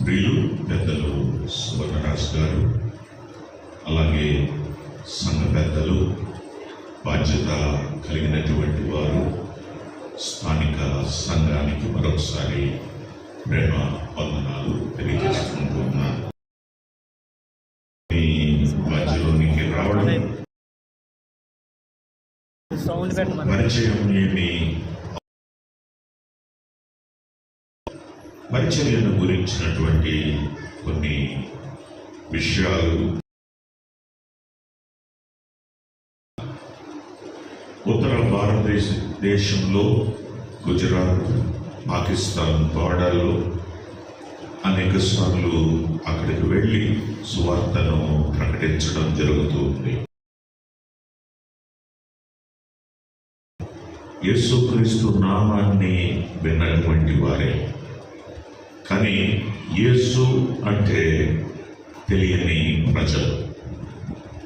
ప్రియులు పెద్దలు సువర్ణరాజు గారు అలాగే సంఘ పెద్దలు బాధ్యత కలిగినటువంటి వారు స్థానిక సంఘానికి మరొకసారి ప్రేమ వందనాలు తెలియజేసుకుంటున్నాను మధ్యలోనికి రావడం పరిచయం ఏమి పరిచర్యను గురించినటువంటి కొన్ని విషయాలు. ఉత్తర భారతదేశ దేశంలో గుజరాత్ పాకిస్తాన్ బార్డర్లో అనేక సార్లు అక్కడికి వెళ్ళి సువార్తను ప్రకటించడం జరుగుతుంది యేసుక్రీస్తు నామాన్ని విన్నటువంటి వారే. కానీ యేసు అంటే తెలియని ప్రజలు.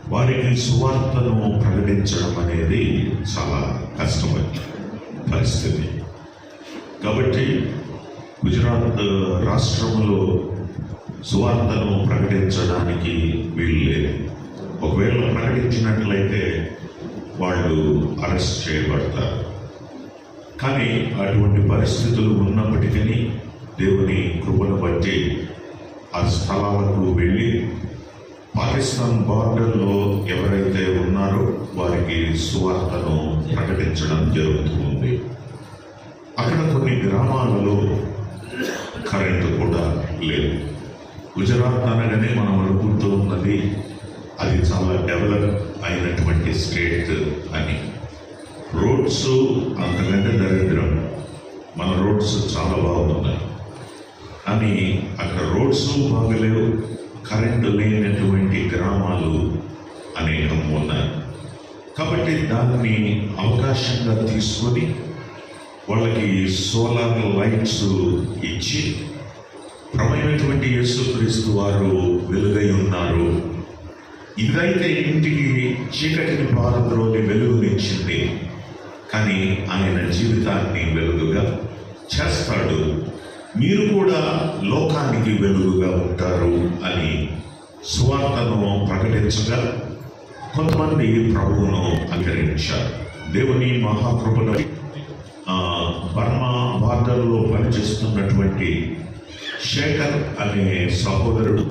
వారికి సువార్తను ప్రకటించడం అనేది చాలా కష్టమైన పరిస్థితి. కాబట్టి గుజరాత్ రాష్ట్రంలో సువార్తను ప్రకటించడానికి వీలు లేదు. ఒకవేళ ప్రకటించినట్లయితే వాళ్ళు అరెస్ట్ చేయబడతారు. కానీ అటువంటి పరిస్థితులు ఉన్నప్పటికీ దేవుని కృపను బట్టి ఆ స్థలాలకు వెళ్ళి పాకిస్తాన్ బార్డర్లో ఎవరైతే ఉన్నారో వారికి సువార్తను ప్రకటించడం జరుగుతుంది. అక్కడ కొన్ని గ్రామాలలో కరెంటు కూడా లేదు. గుజరాత్ అనగానే మనం అనుకుంటూ ఉన్నది అది చాలా డెవలప్ అయినటువంటి స్టేట్ అని. రోడ్స్ అంతకంటే దరిద్రం. మన రోడ్స్ చాలా కానీ అక్కడ రోడ్స్ బాగలేవు కరెంటు లేనటువంటి గ్రామాలు అనేకం ఉన్నాయి. కాబట్టి దాన్ని అవకాశంగా తీసుకొని వాళ్ళకి సోలార్ లైట్స్ ఇచ్చి ప్రమైనటువంటి యేసుక్రీస్తు వారు వెలుగై ఉన్నారు. ఇదైతే ఇంటికి చీకటిని పారద్రోని వెలుగునిచ్చింది. కానీ ఆయన జీవితాన్ని వెలుగుగా చేస్తాడు. మీరు కూడా లోకానికి వెలుగుగా ఉంటారు అని సువార్తను ప్రకటించగా కొంతమంది ప్రభువును అంగరించారు దేవుని మహాకృపణ బర్మా బార్డర్లో పనిచేస్తున్నటువంటి శేఖర్ అనే సహోదరుడు